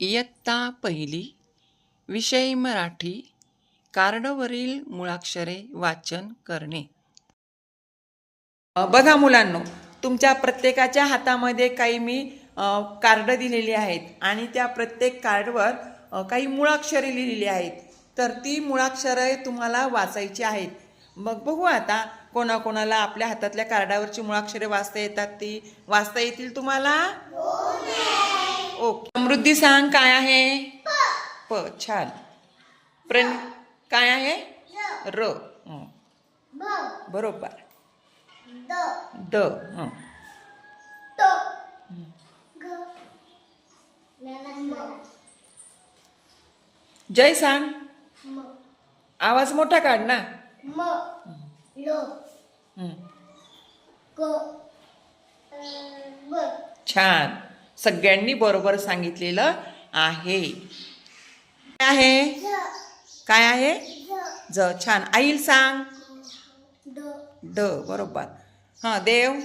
इयत्ता पहिली विषय मराठी कार्डवरील मुळाक्षरे वाचन करणे. बघा मुलांनो तुमच्या प्रत्येकाच्या हातामध्ये काही मी कार्ड दिलेली आहेत आणि त्या प्रत्येक कार्डवर काही मुळाक्षरे लिहिलेली आहेत. तर ती मुळाक्षरे तुम्हाला वाचायची आहेत. मग बघू आता कोणाकोणाला आपल्या हातातल्या कार्डावरची मुळाक्षरे वाचता येतात ती. वाचता येतील तुम्हाला? ओके. समृद्धी सांग काय आहे? प. छान. प्रण काय आहे? र. बरोबर. द. जय सांग. आवाज मोठा काढ ना. छान. सगळ्यांनी बरोबर सांगितलेलं आहे. काय आहे? काय आहे? ज. छान. आईल सांग. ड. बरोबर. हां देव.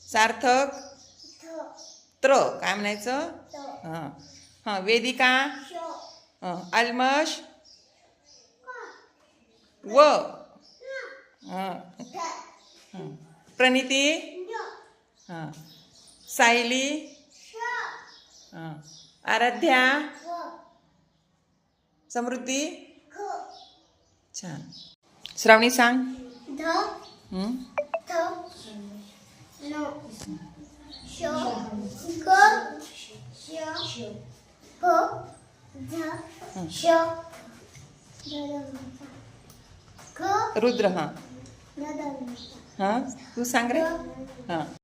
सार्थक. त्र. काय म्हणायचं? हां. हां वेदिका. हं. अल्मश व. प्रणिती. हां. सायली? हां. आराध्या? समृद्धी? छान. श्रावणी सांग. हं? रुद्र हां. हां? तू सांग रे. हां.